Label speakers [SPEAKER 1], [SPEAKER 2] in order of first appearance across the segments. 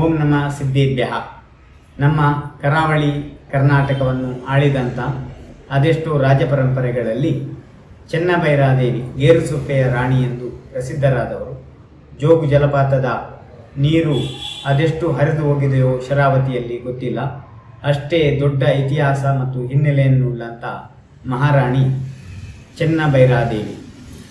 [SPEAKER 1] ಓಂ ನಮ ಸಿದ್ಧೇಭ್ಯ ನಮ್ಮ ಕರಾವಳಿ ಕರ್ನಾಟಕವನ್ನು ಆಳಿದಂಥ ಅದೆಷ್ಟೋ ರಾಜಪರಂಪರೆಗಳಲ್ಲಿ ಚೆನ್ನಭೈರಾದೇವಿ ಗೇರುಸೊಪ್ಪೆಯ ರಾಣಿ ಎಂದು ಪ್ರಸಿದ್ಧರಾದವರು. ಜೋಗು ಜಲಪಾತದ ನೀರು ಅದೆಷ್ಟು ಹರಿದು ಹೋಗಿದೆಯೋ ಶರಾವತಿಯಲ್ಲಿ ಗೊತ್ತಿಲ್ಲ. ಅಷ್ಟೇ ದೊಡ್ಡ ಇತಿಹಾಸ ಮತ್ತು ಹಿನ್ನೆಲೆಯನ್ನುಳ್ಳಂಥ ಮಹಾರಾಣಿ ಚೆನ್ನಭೈರಾದೇವಿ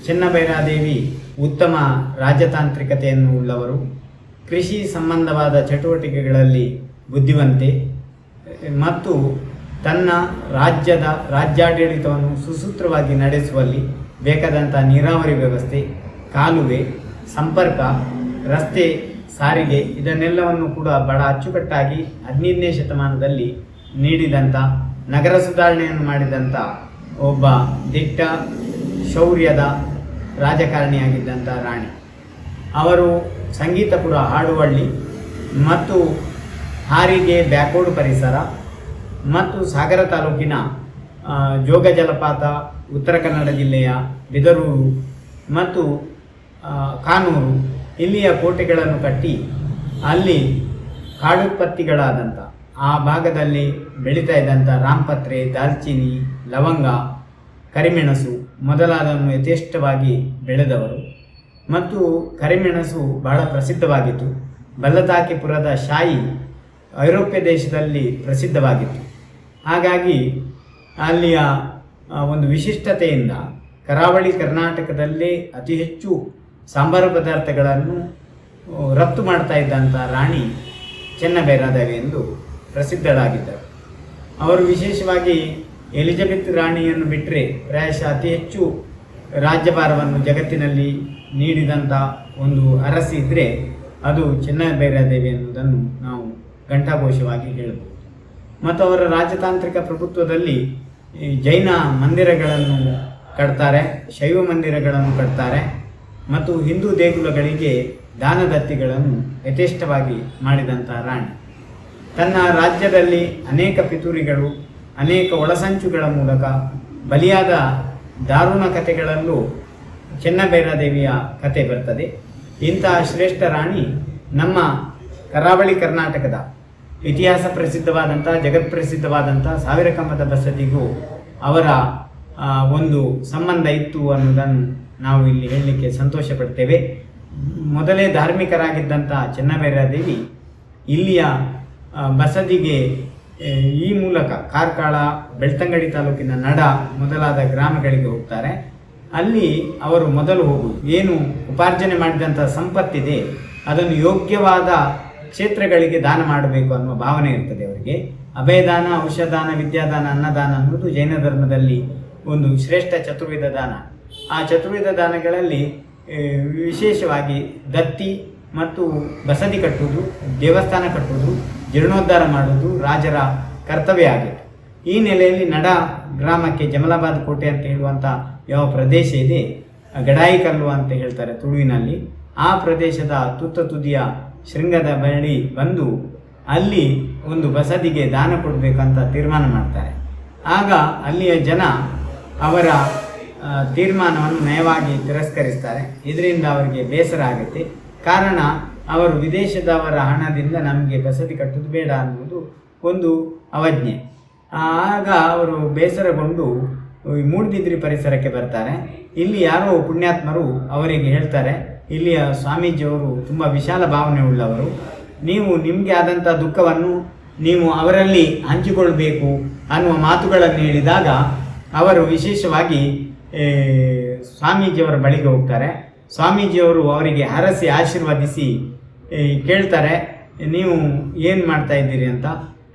[SPEAKER 1] ಚೆನ್ನಭೈರಾದೇವಿ ಉತ್ತಮ ರಾಜತಾಂತ್ರಿಕತೆಯನ್ನು ಉಳ್ಳವರು ಕೃಷಿ ಸಂಬಂಧವಾದ ಚಟುವಟಿಕೆಗಳಲ್ಲಿ ಬುದ್ಧಿವಂತೆ, ಮತ್ತು ತನ್ನ ರಾಜ್ಯದ ರಾಜ್ಯಾಡಳಿತವನ್ನು ಸುಸೂತ್ರವಾಗಿ ನಡೆಸುವಲ್ಲಿ ಬೇಕಾದಂಥ ನೀರಾವರಿ ವ್ಯವಸ್ಥೆ, ಕಾಲುವೆ, ಸಂಪರ್ಕ, ರಸ್ತೆ ಸಾರಿಗೆ ಇದನ್ನೆಲ್ಲವನ್ನು ಕೂಡ ಬಹಳ ಅಚ್ಚುಕಟ್ಟಾಗಿ ಹದಿನೈದನೇ ಶತಮಾನದಲ್ಲಿ ನೀಡಿದಂಥ ನಗರ ಸುಧಾರಣೆಯನ್ನು ಮಾಡಿದಂಥ ಒಬ್ಬ ದಿಟ್ಟ ಶೌರ್ಯದ ರಾಜಕಾರಣಿಯಾಗಿದ್ದಂಥ ರಾಣಿ. ಅವರು ಸಂಗೀತಪುರ ಹಾಡುವಳ್ಳಿ ಮತ್ತು ಹಾರಿಗೆ ಬ್ಯಾಕೋಡು ಪರಿಸರ ಮತ್ತು ಸಾಗರ ತಾಲೂಕಿನ ಜೋಗ ಜಲಪಾತ, ಉತ್ತರ ಕನ್ನಡ ಜಿಲ್ಲೆಯ ಬಿದರೂರು ಮತ್ತು ಕಾನೂರು ಇಲ್ಲಿಯ ಕೋಟೆಗಳನ್ನು ಕಟ್ಟಿ ಅಲ್ಲಿ ಕಾಡುತ್ಪತ್ತಿಗಳಾದಂಥ, ಆ ಭಾಗದಲ್ಲಿ ಬೆಳೀತಾ ಇದ್ದಂಥ ರಾಮಪತ್ರೆ, ದಾಲ್ಚಿನಿ, ಲವಂಗ, ಕರಿಮೆಣಸು ಮೊದಲಾದನ್ನು ಯಥೇಷ್ಟವಾಗಿ ಬೆಳೆದವರು. ಮತ್ತು ಕರಿಮೆಣಸು ಬಹಳ ಪ್ರಸಿದ್ಧವಾಗಿತ್ತು. ಬಲ್ಲತಾಕಿಪುರದ ಶಾಯಿ ಐರೋಪ್ಯ ದೇಶದಲ್ಲಿ ಪ್ರಸಿದ್ಧವಾಗಿತ್ತು. ಹಾಗಾಗಿ ಅಲ್ಲಿಯ ಒಂದು ವಿಶಿಷ್ಟತೆಯಿಂದ ಕರಾವಳಿ ಕರ್ನಾಟಕದಲ್ಲಿ ಅತಿ ಹೆಚ್ಚು ಸಾಂಬಾರು ಪದಾರ್ಥಗಳನ್ನು ರಫ್ತು ಮಾಡ್ತಾ ಇದ್ದಂಥ ರಾಣಿ ಚೆನ್ನಭೈರಾದೇವಿ ಎಂದು ಪ್ರಸಿದ್ಧರಾಗಿದ್ದರು. ಅವರು ವಿಶೇಷವಾಗಿ ಎಲಿಜಬೆತ್ ರಾಣಿಯನ್ನು ಬಿಟ್ಟರೆ ಪ್ರಾಯಶಃ ಅತಿ ಹೆಚ್ಚು ರಾಜ್ಯಭಾರವನ್ನು ಜಗತ್ತಿನಲ್ಲಿ ನೀಡಿದಂಥ ಒಂದು ಅರಸಿ ಇದ್ದರೆ ಅದು ಚೆನ್ನಭೈರಾದೇವಿ ಎನ್ನುವುದನ್ನು ನಾವು ಘಂಟಾಘೋಷವಾಗಿ ಹೇಳಬಹುದು ಮತ್ತು ಅವರ ರಾಜತಾಂತ್ರಿಕ ಪ್ರಭುತ್ವದಲ್ಲಿ ಜೈನ ಮಂದಿರಗಳನ್ನು ಕಟ್ತಾರೆ, ಶೈವ ಮಂದಿರಗಳನ್ನು ಕಟ್ತಾರೆ ಮತ್ತು ಹಿಂದೂ ದೇಗುಲಗಳಿಗೆ ದಾನದತ್ತಿಗಳನ್ನು ಯಥೇಷ್ಟವಾಗಿ ಮಾಡಿದಂಥ ರಾಣಿ. ತನ್ನ ರಾಜ್ಯದಲ್ಲಿ ಅನೇಕ ಪಿತೂರಿಗಳು, ಅನೇಕ ಒಳಸಂಚುಗಳ ಮೂಲಕ ಬಲಿಯಾದ ದಾರುಣ ಕಥೆಗಳಲ್ಲೂ ಚೆನ್ನಭೈರಾದೇವಿಯ ಕತೆ ಬರ್ತದೆ. ಇಂತಹ ಶ್ರೇಷ್ಠ ರಾಣಿ ನಮ್ಮ ಕರಾವಳಿ ಕರ್ನಾಟಕದ ಇತಿಹಾಸ ಪ್ರಸಿದ್ಧವಾದಂಥ ಜಗತ್ಪ್ರಸಿದ್ಧವಾದಂಥ ಸಾವಿರ ಕಂಬದ ಬಸದಿಗೂ ಅವರ ಒಂದು ಸಂಬಂಧ ಇತ್ತು ಅನ್ನೋದನ್ನು ನಾವು ಇಲ್ಲಿ ಹೇಳಲಿಕ್ಕೆ ಸಂತೋಷ ಪಡ್ತೇವೆ ಮೊದಲೇ ಧಾರ್ಮಿಕರಾಗಿದ್ದಂಥ ಚೆನ್ನಭೈರಾದೇವಿ ಇಲ್ಲಿಯ ಬಸದಿಗೆ ಈ ಮೂಲಕ ಕಾರ್ಕಳ, ಬೆಳ್ತಂಗಡಿ ತಾಲೂಕಿನ ನಡ ಮೊದಲಾದ ಗ್ರಾಮಗಳಿಗೆ ಹೋಗ್ತಾರೆ. ಅಲ್ಲಿ ಅವರು ಮೊದಲು ಹೋಗುವುದು ಏನು? ಉಪಾರ್ಜನೆ ಮಾಡಿದಂಥ ಸಂಪತ್ತಿದೆ. ಅದನ್ನು ಯೋಗ್ಯವಾದ ಕ್ಷೇತ್ರಗಳಿಗೆ ದಾನ ಮಾಡಬೇಕು ಅನ್ನುವ ಭಾವನೆ ಇರ್ತದೆ ಅವರಿಗೆ. ಅಭಯದಾನ, ಔಷಧಾನ, ವಿದ್ಯಾದಾನ, ಅನ್ನದಾನ ಅನ್ನೋದು ಜೈನ ಧರ್ಮದಲ್ಲಿ ಒಂದು ಶ್ರೇಷ್ಠ ಚತುರ್ವಿಧ ದಾನ. ಆ ಚತುರ್ವಿಧ ದಾನಗಳಲ್ಲಿ ವಿಶೇಷವಾಗಿ ದತ್ತಿ ಮತ್ತು ಬಸದಿ ಕಟ್ಟುವುದು, ದೇವಸ್ಥಾನ ಕಟ್ಟುವುದು, ಜೀರ್ಣೋದ್ಧಾರ ಮಾಡುವುದು ರಾಜರ ಕರ್ತವ್ಯ ಆಗಿತ್ತು ಈ ನೆಲೆಯಲ್ಲಿ ನಡ ಗ್ರಾಮಕ್ಕೆ ಜಮಲಾಬಾದ್ ಕೋಟೆ ಅಂತ ಹೇಳುವಂಥ ಯಾವ ಪ್ರದೇಶ ಇದೆ? ಗಡಾಯಿ ಕಲ್ಲು ಅಂತ ಹೇಳ್ತಾರೆ ತುಳುವಿನಲ್ಲಿ. ಆ ಪ್ರದೇಶದ ತುತ್ತ ತುದಿಯ ಶೃಂಗದ ಬಳಿ ಬಂದು ಅಲ್ಲಿ ಒಂದು ಬಸದಿಗೆ ದಾನ ಕೊಡಬೇಕಂತ ತೀರ್ಮಾನ ಮಾಡ್ತಾರೆ. ಆಗ ಅಲ್ಲಿಯ ಜನ ಅವರ ತೀರ್ಮಾನವನ್ನು ನಯವಾಗಿ ತಿರಸ್ಕರಿಸ್ತಾರೆ. ಇದರಿಂದ ಅವರಿಗೆ ಬೇಸರ ಆಗುತ್ತೆ. ಕಾರಣ, ಅವರು ವಿದೇಶದವರ ಹಣದಿಂದ ನಮಗೆ ಬಸದಿ ಕಟ್ಟುವುದು ಬೇಡ ಅನ್ನುವುದು ಒಂದು ಅವಜ್ಞೆ. ಆಗ ಅವರು ಬೇಸರಗೊಂಡು ಮೂಡ್ಬಿದ್ರಿ ಪರಿಸರಕ್ಕೆ ಬರ್ತಾರೆ. ಇಲ್ಲಿ ಯಾರೋ ಪುಣ್ಯಾತ್ಮರು ಅವರಿಗೆ ಹೇಳ್ತಾರೆ ಇಲ್ಲಿಯ ಸ್ವಾಮೀಜಿಯವರು ತುಂಬ ವಿಶಾಲ ಭಾವನೆ ಉಳ್ಳವರು. ನೀವು ನಿಮಗೆ ಆದಂಥ ದುಃಖವನ್ನು ನೀವು ಅವರಲ್ಲಿ ಹಂಚಿಕೊಳ್ಬೇಕು ಅನ್ನುವ ಮಾತುಗಳನ್ನು ಹೇಳಿದಾಗ ಅವರು ವಿಶೇಷವಾಗಿ ಸ್ವಾಮೀಜಿಯವರ ಬಳಿಗೆ ಹೋಗ್ತಾರೆ. ಸ್ವಾಮೀಜಿಯವರು ಅವರಿಗೆ ಹರಸಿ ಆಶೀರ್ವದಿಸಿ ಕೇಳ್ತಾರೆ, ನೀವು ಏನು ಮಾಡ್ತಾ ಇದ್ದೀರಿ? ಅಂತ.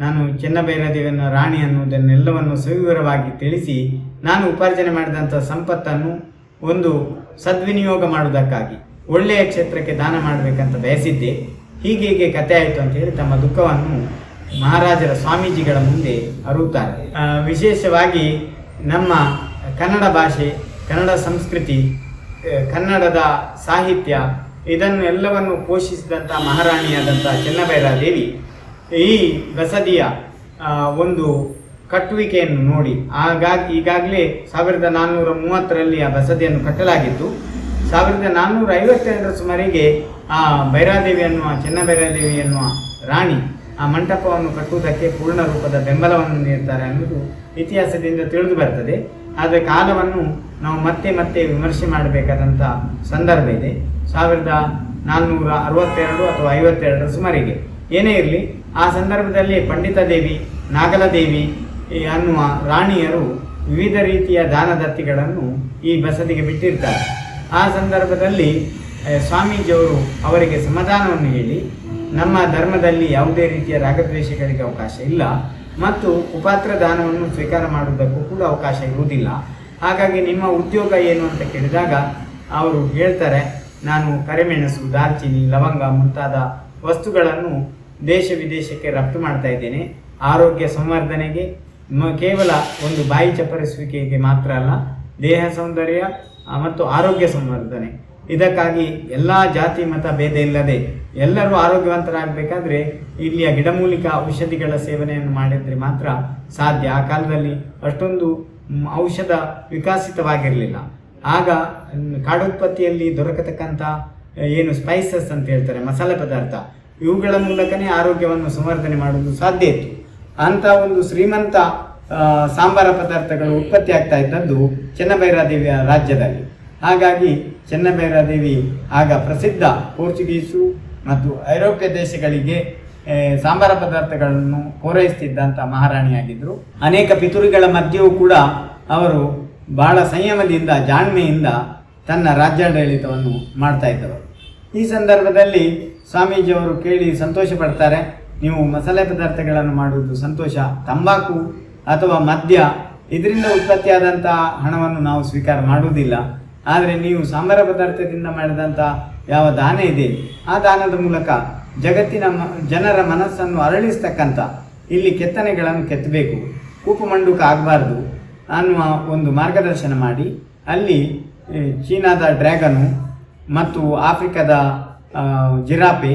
[SPEAKER 1] ನಾನು ಚೆನ್ನಭೈರದೇವಿಯನ್ನ ರಾಣಿ ಅನ್ನುವುದನ್ನೆಲ್ಲವನ್ನು ಸವಿವರವಾಗಿ ತಿಳಿಸಿ ನಾನು ಉಪಾರ್ಜನೆ ಮಾಡಿದಂಥ ಸಂಪತ್ತನ್ನು ಒಂದು ಸದ್ವಿನಿಯೋಗ ಮಾಡುವುದಕ್ಕಾಗಿ ಒಳ್ಳೆಯ ಕ್ಷೇತ್ರಕ್ಕೆ ದಾನ ಮಾಡಬೇಕಂತ ಬಯಸಿದ್ದೆ. ಹೀಗೆ ಹೀಗೆ ಕತೆ ಆಯಿತು ಅಂತ ಹೇಳಿ ತಮ್ಮ ದುಃಖವನ್ನು ಮಹಾರಾಜರ ಸ್ವಾಮೀಜಿಗಳ ಮುಂದೆ ಅರುತ್ತಾರೆ. ವಿಶೇಷವಾಗಿ ನಮ್ಮ ಕನ್ನಡ ಭಾಷೆ, ಕನ್ನಡ ಸಂಸ್ಕೃತಿ ಕನ್ನಡದ ಸಾಹಿತ್ಯ ಇದನ್ನು ಎಲ್ಲವನ್ನು ಪೋಷಿಸಿದಂಥ ಮಹಾರಾಣಿಯಾದಂಥ ಚೆನ್ನಭೈರಾದೇವಿ ಈ ಬಸದಿಯ ಒಂದು ಕಟ್ಟುವಿಕೆಯನ್ನು ನೋಡಿ. ಹಾಗಾಗಿ ಈಗಾಗಲೇ ಸಾವಿರದ ನಾನ್ನೂರ ಮೂವತ್ತರಲ್ಲಿ ಆ ಬಸದಿಯನ್ನು ಕಟ್ಟಲಾಗಿತ್ತು. ಸಾವಿರದ ನಾನ್ನೂರ ಐವತ್ತೆರಡರ ಸುಮಾರಿಗೆ ಆ ಭೈರಾದೇವಿ ಅನ್ನುವ ಚೆನ್ನ ಭೈರಾದೇವಿ ಅನ್ನುವ ರಾಣಿ ಆ ಮಂಟಪವನ್ನು ಕಟ್ಟುವುದಕ್ಕೆ ಪೂರ್ಣ ರೂಪದ ಬೆಂಬಲವನ್ನು ನೀಡ್ತಾರೆ ಅನ್ನೋದು ಇತಿಹಾಸದಿಂದ ತಿಳಿದು ಬರ್ತದೆ. ಆದರೆ ಕಾಲವನ್ನು ನಾವು ಮತ್ತೆ ಮತ್ತೆ ವಿಮರ್ಶೆ ಮಾಡಬೇಕಾದಂಥ ಸಂದರ್ಭ ಇದೆ. ಸಾವಿರದ ನಾನ್ನೂರ ಅರವತ್ತೆರಡು ಅಥವಾ ಐವತ್ತೆರಡರ ಸುಮಾರಿಗೆ. ಏನೇ ಇರಲಿ ಆ ಸಂದರ್ಭದಲ್ಲಿ ಪಂಡಿತ ದೇವಿ ನಾಗಲದೇವಿ ಅನ್ನುವ ರಾಣಿಯರು ವಿವಿಧ ರೀತಿಯ ದಾನದತ್ತಿಗಳನ್ನು ಈ ಬಸದಿಗೆ ಬಿಟ್ಟಿರ್ತಾರೆ. ಆ ಸಂದರ್ಭದಲ್ಲಿ ಸ್ವಾಮೀಜಿಯವರು ಅವರಿಗೆ ಸಮಾಧಾನವನ್ನು ಹೇಳಿ, ನಮ್ಮ ಧರ್ಮದಲ್ಲಿ ಯಾವುದೇ ರೀತಿಯ ರಾಗದ್ವೇಷಗಳಿಗೆ ಅವಕಾಶ ಇಲ್ಲ ಮತ್ತು ಉಪಾತ್ರ ದಾನವನ್ನು ಸ್ವೀಕಾರ ಮಾಡುವುದಕ್ಕೂ ಕೂಡ ಅವಕಾಶ ಇರುವುದಿಲ್ಲ. ಹಾಗಾಗಿ ನಿಮ್ಮ ಉದ್ಯೋಗ ಏನು ಅಂತ ಕೇಳಿದಾಗ ಅವರು ಹೇಳ್ತಾರೆ, ನಾನು ಕರಿಮೆಣಸು ದಾಲ್ಚಿನ್ನಿ ಲವಂಗ ಮುಂತಾದ ವಸ್ತುಗಳನ್ನು ದೇಶ ವಿದೇಶಕ್ಕೆ ರಫ್ತು ಮಾಡ್ತಾ ಇದ್ದೇನೆ. ಆರೋಗ್ಯ ಸಂವರ್ಧನೆಗೆ ಕೇವಲ ಒಂದು ಬಾಯಿ ಚಪ್ಪರಿಸುವಿಕೆಗೆ ಮಾತ್ರ ಅಲ್ಲ, ದೇಹ ಸೌಂದರ್ಯ ಮತ್ತು ಆರೋಗ್ಯ ಸಂವರ್ಧನೆ. ಇದಕ್ಕಾಗಿ ಎಲ್ಲ ಜಾತಿ, ಮತ, ಭೇದ ಇಲ್ಲದೆ ಎಲ್ಲರೂ ಆರೋಗ್ಯವಂತರಾಗಬೇಕಾದ್ರೆ ಇಲ್ಲಿಯ ಗಿಡಮೂಲಿಕ ಔಷಧಿಗಳ ಸೇವನೆಯನ್ನು ಮಾಡಿದರೆ ಮಾತ್ರ ಸಾಧ್ಯ. ಆ ಕಾಲದಲ್ಲಿ ಅಷ್ಟೊಂದು ಔಷಧ ವಿಕಸಿತವಾಗಿರಲಿಲ್ಲ. ಆಗ ಕಾಡುತ್ಪತ್ತಿಯಲ್ಲಿ ದೊರಕತಕ್ಕಂಥ, ಏನು ಸ್ಪೈಸಸ್ ಅಂತ ಹೇಳ್ತಾರೆ, ಮಸಾಲೆ ಪದಾರ್ಥ. ಇವುಗಳ ಮೂಲಕನೇ ಆರೋಗ್ಯವನ್ನು ಸಂವರ್ಧನೆ ಮಾಡುವುದು ಸಾಧ್ಯ ಇತ್ತು. ಅಂತ ಒಂದು ಶ್ರೀಮಂತ ಸಾಂಬಾರ ಪದಾರ್ಥಗಳು ಉತ್ಪತ್ತಿ ಆಗ್ತಾ ಇದ್ದದ್ದು ಚೆನ್ನಭೈರಾದೇವಿಯ ರಾಜ್ಯದಲ್ಲಿ. ಹಾಗಾಗಿ ಚೆನ್ನಭೈರಾದೇವಿ ಆಗ ಪ್ರಸಿದ್ಧ ಪೋರ್ಚುಗೀಸು ಮತ್ತು ಐರೋಪ್ಯ ದೇಶಗಳಿಗೆ ಸಾಂಬಾರ ಪದಾರ್ಥಗಳನ್ನು ಪೂರೈಸುತ್ತಿದ್ದಂಥ ಮಹಾರಾಣಿಯಾಗಿದ್ದರು. ಅನೇಕ ಪಿತೃಗಳ ಮಧ್ಯೆಯೂ ಕೂಡ ಅವರು ಬಹಳ ಸಂಯಮದಿಂದ, ಜಾಣ್ಮೆಯಿಂದ ತನ್ನ ರಾಜ್ಯಾಡಳಿತವನ್ನು ಮಾಡ್ತಾ ಇದ್ದವರು. ಈ ಸಂದರ್ಭದಲ್ಲಿ ಸ್ವಾಮೀಜಿಯವರು ಕೇಳಿ ಸಂತೋಷ ಪಡ್ತಾರೆ. ನೀವು ಮಸಾಲೆ ಪದಾರ್ಥಗಳನ್ನು ಮಾಡುವುದು ಸಂತೋಷ. ತಂಬಾಕು ಅಥವಾ ಮದ್ಯ, ಇದರಿಂದ ಉತ್ಪತ್ತಿಯಾದಂತಹ ಹಣವನ್ನು ನಾವು ಸ್ವೀಕಾರ ಮಾಡುವುದಿಲ್ಲ. ಆದರೆ ನೀವು ಸಾಂಬಾರ ಪದಾರ್ಥದಿಂದ ಮಾಡಿದಂಥ ಯಾವ ದಾನ ಇದೆ? ಆ ದಾನದ ಮೂಲಕ ಜಗತ್ತಿನ ಮ- ಜನರ ಮನಸ್ಸನ್ನು ಅರಳಿಸ್ತಕ್ಕಂಥ ಇಲ್ಲಿ ಕೆತ್ತನೆಗಳನ್ನು ಕೆತ್ತಬೇಕು. ಕೂಪು ಮಂಡುಕ ಆಗಬಾರ್ದು ಅನ್ನುವ ಒಂದು ಮಾರ್ಗದರ್ಶನ ಮಾಡಿ. ಅಲ್ಲಿ ಚೀನಾದ ಡ್ರ್ಯಾಗನು ಮತ್ತು ಆಫ್ರಿಕಾದ ಜಿರಾಪೆ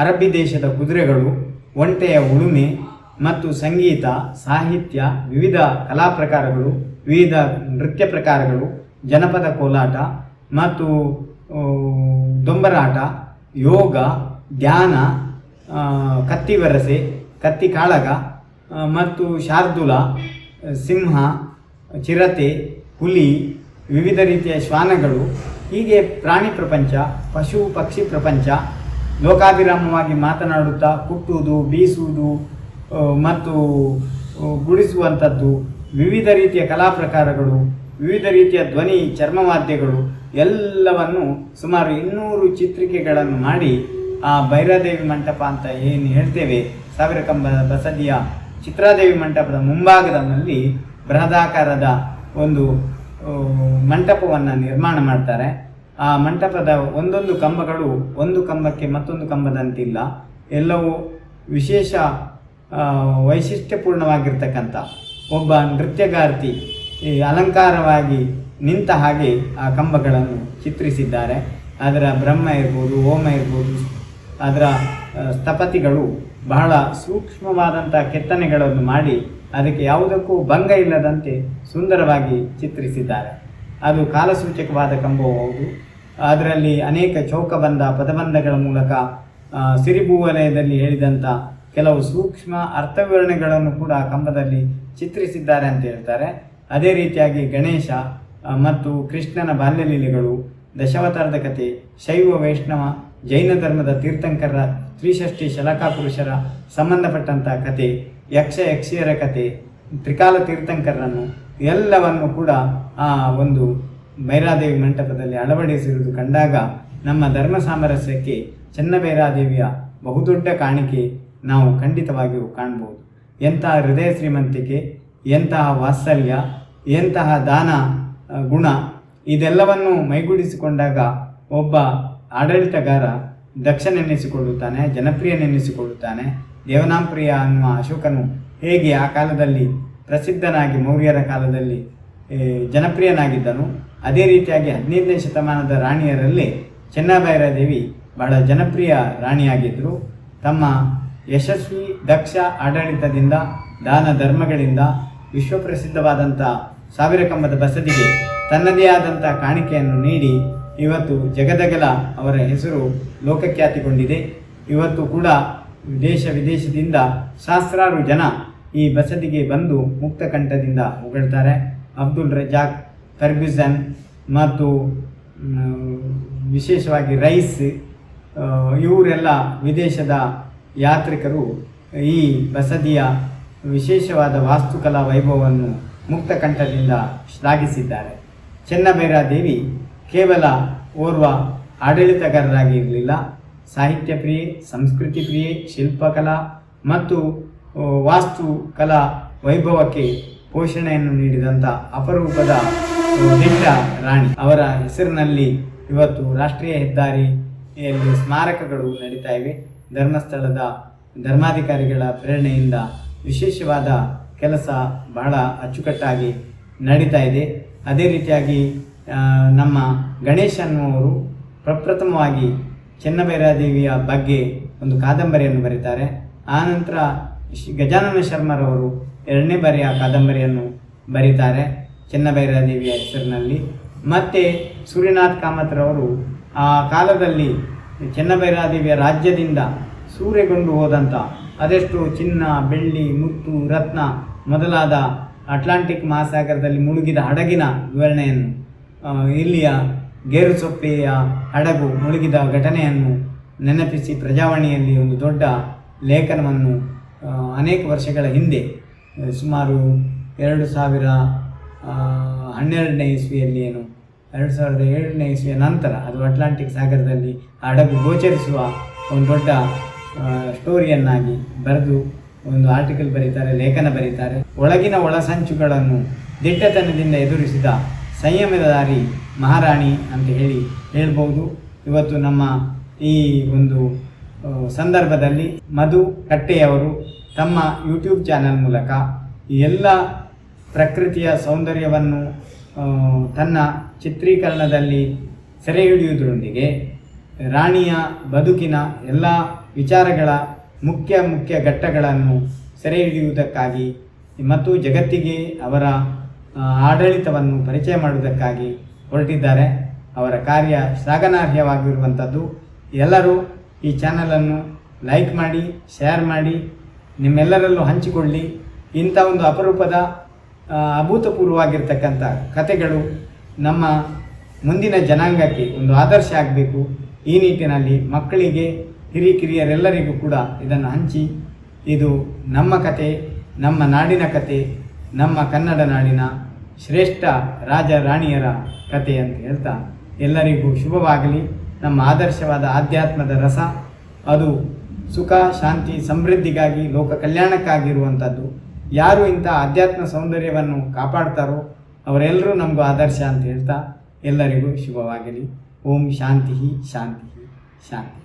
[SPEAKER 1] ಅರಬ್ಬಿ ದೇಶದ ಕುದುರೆಗಳು, ಒಂಟೆಯ ಉಳುಮೆ ಮತ್ತು ಸಂಗೀತ, ಸಾಹಿತ್ಯ, ವಿವಿಧ ಕಲಾ ಪ್ರಕಾರಗಳು, ವಿವಿಧ ನೃತ್ಯ ಪ್ರಕಾರಗಳು, ಜನಪದ ಕೋಲಾಟ ಮತ್ತು ದೊಂಬರಾಟ ಯೋಗ, ಧ್ಯಾನ ಕತ್ತಿ ವರಸೆ, ಕತ್ತಿ ಕಾಳಗ ಮತ್ತು ಶಾರ್ದುಲ, ಸಿಂಹ, ಚಿರತೆ, ಹುಲಿ, ವಿವಿಧ ರೀತಿಯ ಶ್ವಾನಗಳು ಹೀಗೆ ಪ್ರಾಣಿ ಪ್ರಪಂಚ, ಪಶು, ಪಕ್ಷಿ ಪ್ರಪಂಚ, ಲೋಕಾಭಿರಾಮವಾಗಿ ಮಾತನಾಡುತ್ತಾ ಕುಟ್ಟುವುದು, ಬೀಸುವುದು ಮತ್ತು ಗುಡಿಸುವಂಥದ್ದು, ವಿವಿಧ ರೀತಿಯ ಕಲಾ ಪ್ರಕಾರಗಳು, ವಿವಿಧ ರೀತಿಯ ಧ್ವನಿ ಚರ್ಮವಾದ್ಯಗಳು ಎಲ್ಲವನ್ನು ಸುಮಾರು ಇನ್ನೂರು ಚಿತ್ರಿಕೆಗಳನ್ನು ಮಾಡಿ ಆ ಭೈರಾದೇವಿ ಮಂಟಪ ಅಂತ ಏನು ಹೇಳ್ತೇವೆ ಸಾವಿರ ಕಂಬದ ಬಸದಿಯ ಚಿತ್ರಾದೇವಿ ಮಂಟಪದ ಮುಂಭಾಗದಲ್ಲಿ ಬೃಹದಾಕಾರದ ಒಂದು ಮಂಟಪವನ್ನು ನಿರ್ಮಾಣ ಮಾಡ್ತಾರೆ. ಆ ಮಂಟಪದ ಒಂದೊಂದು ಕಂಬಗಳು ಒಂದು ಕಂಬಕ್ಕೆ ಮತ್ತೊಂದು ಕಂಬದಂತಿಲ್ಲ. ಎಲ್ಲವೂ ವಿಶೇಷ ವೈಶಿಷ್ಟ್ಯಪೂರ್ಣವಾಗಿರ್ತಕ್ಕಂಥ ಒಬ್ಬ ನೃತ್ಯಗಾರ್ತಿ ಅಲಂಕಾರವಾಗಿ ನಿಂತ ಹಾಗೆ ಆ ಕಂಬಗಳನ್ನು ಚಿತ್ರಿಸಿದ್ದಾರೆ. ಅದರ ಬ್ರಹ್ಮ ಇರ್ಬೋದು ಓಮ ಇರ್ಬೋದು, ಅದರ ಸ್ಥಪತಿಗಳು ಬಹಳ ಸೂಕ್ಷ್ಮವಾದಂಥ ಕೆತ್ತನೆಗಳನ್ನು ಮಾಡಿ ಅದಕ್ಕೆ ಯಾವುದಕ್ಕೂ ಭಂಗ ಇಲ್ಲದಂತೆ ಸುಂದರವಾಗಿ ಚಿತ್ರಿಸಿದ್ದಾರೆ. ಅದು ಕಾಲಸೂಚಕವಾದ ಕಂಬವು ಅದರಲ್ಲಿ ಅನೇಕ ಚೌಕಬಂಧ, ಪದಬಂಧಗಳ ಮೂಲಕ ಸಿರಿಭೂವಲಯದಲ್ಲಿ ಸಿರಿಭೂ ವಲಯದಲ್ಲಿ ಹೇಳಿದಂಥ ಕೆಲವು ಸೂಕ್ಷ್ಮ ಅರ್ಥವಿವರಣೆಗಳನ್ನು ಕೂಡ ಕಂಬದಲ್ಲಿ ಚಿತ್ರಿಸಿದ್ದಾರೆ ಅಂತ ಹೇಳ್ತಾರೆ. ಅದೇ ರೀತಿಯಾಗಿ ಗಣೇಶ ಮತ್ತು ಕೃಷ್ಣನ ಬಾಲ್ಯಲೀಲೆಗಳು, ದಶಾವತಾರದ ಕಥೆ, ಶೈವ ವೈಷ್ಣವ, ಜೈನ ಧರ್ಮದ ತೀರ್ಥಂಕರರ ತ್ರಿಷಷ್ಟಿ ಶಲಕಾ ಪುರುಷರ ಸಂಬಂಧಪಟ್ಟಂಥ ಕಥೆ, ಯಕ್ಷ ಯಕ್ಷಿಯರ ಕಥೆ, ತ್ರಿಕಾಲ ತೀರ್ಥಂಕರರನ್ನು ಎಲ್ಲವನ್ನು ಕೂಡ ಆ ಒಂದು ಮೈರಾದೇವಿ ಮಂಟಪದಲ್ಲಿ ಅಳವಡಿಸಿರುವುದು ಕಂಡಾಗ ನಮ್ಮ ಧರ್ಮ ಸಾಮರಸ್ಯಕ್ಕೆ ಚೆನ್ನಭೈರಾದೇವಿಯ ಬಹುದೊಡ್ಡ ಕಾಣಿಕೆ ನಾವು ಖಂಡಿತವಾಗಿಯೂ ಕಾಣ್ಬೋದು. ಎಂತಹ ಹೃದಯ ಶ್ರೀಮಂತಿಕೆ, ಎಂತಹ ವಾತ್ಸಲ್ಯ, ಎಂತಹ ದಾನ ಗುಣ, ಇದೆಲ್ಲವನ್ನು ಮೈಗೂಡಿಸಿಕೊಂಡಾಗ ಒಬ್ಬ ಆಡಳಿತಗಾರ ದಕ್ಷನೆನ್ನಿಸಿಕೊಳ್ಳುತ್ತಾನೆ, ಜನಪ್ರಿಯನೆನ್ನಿಸಿಕೊಳ್ಳುತ್ತಾನೆ. ದೇವನಾಂಪ್ರಿಯ ಅನ್ನುವ ಅಶೋಕನು ಹೇಗೆ ಆ ಕಾಲದಲ್ಲಿ ಪ್ರಸಿದ್ಧನಾಗಿ ಮೌರ್ಯರ ಕಾಲದಲ್ಲಿ ಜನಪ್ರಿಯನಾಗಿದ್ದನು. ಅದೇ ರೀತಿಯಾಗಿ ಹದಿನೈದನೇ ಶತಮಾನದ ರಾಣಿಯರಲ್ಲಿ ಚೆನ್ನಭೈರಾದೇವಿ ಬಹಳ ಜನಪ್ರಿಯ ರಾಣಿಯಾಗಿದ್ದರು. ತಮ್ಮ ಯಶಸ್ವಿ, ದಕ್ಷ ಆಡಳಿತದಿಂದ, ದಾನ ಧರ್ಮಗಳಿಂದ ವಿಶ್ವಪ್ರಸಿದ್ಧವಾದಂಥ ಸಾವಿರ ಕಂಬದ ಬಸದಿಗೆ ತನ್ನದೇ ಆದಂಥ ಕಾಣಿಕೆಯನ್ನು ನೀಡಿ ಇವತ್ತು ಜಗದಗಲ ಅವರ ಹೆಸರು ಲೋಕಖ್ಯಾತಿಗೊಂಡಿದೆ. ಇವತ್ತು ಕೂಡ ದೇಶ ವಿದೇಶದಿಂದ ಸಹಸ್ರಾರು ಜನ ಈ ಬಸದಿಗೆ ಬಂದು ಮುಕ್ತ ಕಂಠದಿಂದ ಅಬ್ದುಲ್ ರಜಾಕ್, ಫರ್ಗ್ಯೂಸನ್ ಮತ್ತು ವಿಶೇಷವಾಗಿ ರೈಸ್ ಇವರೆಲ್ಲ ವಿದೇಶದ ಯಾತ್ರಿಕರು ಈ ಬಸದಿಯ ವಿಶೇಷವಾದ ವಾಸ್ತುಕಲಾ ವೈಭವವನ್ನು ಮುಕ್ತಕಂಠದಿಂದ ಶ್ಲಾಘಿಸಿದ್ದಾರೆ. ಚೆನ್ನಭೈರಾದೇವಿ ಕೇವಲ ಓರ್ವ ಆಡಳಿತಗಾರರಾಗಿರಲಿಲ್ಲ. ಸಾಹಿತ್ಯ ಪ್ರಿಯೆ, ಸಂಸ್ಕೃತಿ ಪ್ರಿಯೆ, ಶಿಲ್ಪಕಲಾ ಮತ್ತು ಆ, ವಾಸ್ತುಕಲಾ ವೈಭವಕ್ಕೆ ಪೋಷಣೆಯನ್ನು ನೀಡಿದಂಥ ಅಪರೂಪದ ದಿಟ್ಟ ರಾಣಿ. ಅವರ ಹೆಸರಿನಲ್ಲಿ ಇವತ್ತು ರಾಷ್ಟ್ರೀಯ ಹೆದ್ದಾರಿಯಲ್ಲಿ ಸ್ಮಾರಕಗಳು ನಡೀತಾ ಇವೆ. ಧರ್ಮಸ್ಥಳದ ಧರ್ಮಾಧಿಕಾರಿಗಳ ಪ್ರೇರಣೆಯಿಂದ ವಿಶೇಷವಾದ ಕೆಲಸ ಬಹಳ ಅಚ್ಚುಕಟ್ಟಾಗಿ ನಡೀತಾ ಇದೆ. ಅದೇ ರೀತಿಯಾಗಿ ನಮ್ಮ ಗಣೇಶ್ ಅನ್ನುವರು ಪ್ರಪ್ರಥಮವಾಗಿ ಚೆನ್ನಬೈರಾದೇವಿಯ ಬಗ್ಗೆ ಒಂದು ಕಾದಂಬರಿಯನ್ನು ಬರೀತಾರೆ. ಆನಂತರ ಗಜಾನನ ಶರ್ಮರವರು ಎರಡನೇ ಬಾರಿ ಆ ಕಾದಂಬರಿಯನ್ನು ಬರೀತಾರೆ ಚೆನ್ನಭೈರಾದೇವಿಯ ಹೆಸರಿನಲ್ಲಿ. ಮತ್ತು ಸೂರ್ಯನಾಥ್ ಕಾಮತ್ರವರು ಆ ಕಾಲದಲ್ಲಿ ಚೆನ್ನಭೈರಾದೇವಿಯ ರಾಜ್ಯದಿಂದ ಸೂರೆಗೊಂಡು ಹೋದಂಥ ಅದೆಷ್ಟು ಚಿನ್ನ, ಬೆಳ್ಳಿ, ಮುತ್ತು, ರತ್ನ ಮೊದಲಾದ ಅಟ್ಲಾಂಟಿಕ್ ಮಹಾಸಾಗರದಲ್ಲಿ ಮುಳುಗಿದ ಹಡಗಿನ ವಿವರಣೆಯನ್ನು ಇಲ್ಲಿಯ ಗೇರುಸೊಪ್ಪೆಯ ಹಡಗು ಮುಳುಗಿದ ಘಟನೆಯನ್ನು ನೆನಪಿಸಿ ಪ್ರಜಾವಾಣಿಯಲ್ಲಿ ಒಂದು ದೊಡ್ಡ ಲೇಖನವನ್ನು ಅನೇಕ ವರ್ಷಗಳ ಹಿಂದೆ ಸುಮಾರು ಎರಡು ಸಾವಿರ ಹನ್ನೆರಡನೇ ಇಸ್ವಿಯಲ್ಲಿ ಏನು, ಎರಡು ಸಾವಿರದ ಏಳನೇ ಇಸ್ವಿಯ ನಂತರ ಅದು ಅಟ್ಲಾಂಟಿಕ್ ಸಾಗರದಲ್ಲಿ ಹಡಗು ಗೋಚರಿಸುವ ಒಂದು ದೊಡ್ಡ ಸ್ಟೋರಿಯನ್ನಾಗಿ ಬರೆದು ಒಂದು ಆರ್ಟಿಕಲ್ ಬರೀತಾರೆ, ಲೇಖನ ಬರೀತಾರೆ. ಒಳಗಿನ ಒಳಸಂಚುಗಳನ್ನು ದಿಟ್ಟತನದಿಂದ ಎದುರಿಸಿದ ಸಂಯಮದಾರಿ ಮಹಾರಾಣಿ ಅಂತ ಹೇಳಿ ಹೇಳ್ಬೋದು. ಇವತ್ತು ನಮ್ಮ ಈ ಒಂದು ಸಂದರ್ಭದಲ್ಲಿ ಮಧು ಕಟ್ಟೆಯವರು ತಮ್ಮ ಯೂಟ್ಯೂಬ್ ಚಾನಲ್ ಮೂಲಕ ಎಲ್ಲ ಪ್ರಕೃತಿಯ ಸೌಂದರ್ಯವನ್ನು ತನ್ನ ಚಿತ್ರೀಕರಣದಲ್ಲಿ ಸೆರೆ ಹಿಡಿಯುವುದರೊಂದಿಗೆ ರಾಣಿಯ ಬದುಕಿನ ಎಲ್ಲ ವಿಚಾರಗಳ ಮುಖ್ಯ ಮುಖ್ಯ ಘಟ್ಟಗಳನ್ನು ಸೆರೆ ಹಿಡಿಯುವುದಕ್ಕಾಗಿ ಮತ್ತು ಜಗತ್ತಿಗೆ ಅವರ ಆಡಳಿತವನ್ನು ಪರಿಚಯ ಮಾಡುವುದಕ್ಕಾಗಿ ಹೊರಟಿದ್ದಾರೆ. ಅವರ ಕಾರ್ಯ ಶ್ಲಾಘನಾರ್ಹವಾಗಿರುವಂಥದ್ದು ಎಲ್ಲರೂ ಈ ಚಾನಲನ್ನು ಲೈಕ್ ಮಾಡಿ, ಶೇರ್ ಮಾಡಿ, ನಿಮ್ಮೆಲ್ಲರಲ್ಲೂ ಹಂಚಿಕೊಳ್ಳಿ. ಇಂಥ ಒಂದು ಅಪರೂಪದ ಅಭೂತಪೂರ್ವವಾಗಿರ್ತಕ್ಕಂಥ ಕಥೆಗಳು ನಮ್ಮ ಮುಂದಿನ ಜನಾಂಗಕ್ಕೆ ಒಂದು ಆದರ್ಶ ಆಗಬೇಕು. ಈ ನಿಟ್ಟಿನಲ್ಲಿ ಮಕ್ಕಳಿಗೆ ಹಿರಿಕಿರಿಯರೆಲ್ಲರಿಗೂ ಕೂಡ ಇದನ್ನು ಹಂಚಿ, ಇದು ನಮ್ಮ ಕತೆ, ನಮ್ಮ ನಾಡಿನ ಕತೆ, ನಮ್ಮ ಕನ್ನಡ ನಾಡಿನ ಶ್ರೇಷ್ಠ ರಾಜ ರಾಣಿಯರ ಕತೆ ಅಂತ ಹೇಳ್ತಾ ಎಲ್ಲರಿಗೂ ಶುಭವಾಗಲಿ. ನಮ್ಮ ಆದರ್ಶವಾದ ಆಧ್ಯಾತ್ಮದ ರಸ. ಅದು ಸುಖ, ಶಾಂತಿ, ಸಮೃದ್ಧಿಗಾಗಿ, ಲೋಕ ಕಲ್ಯಾಣಕ್ಕಾಗಿರುವಂಥದ್ದು. ಯಾರು ಇಂಥ ಆಧ್ಯಾತ್ಮ ಸೌಂದರ್ಯವನ್ನು ಕಾಪಾಡ್ತಾರೋ ಅವರೆಲ್ಲರೂ ನಮಗೂ ಆದರ್ಶ ಅಂತ ಹೇಳ್ತಾ ಎಲ್ಲರಿಗೂ ಶುಭವಾಗಲಿ. ಓಂ ಶಾಂತಿ ಶಾಂತಿ ಶಾಂತಿ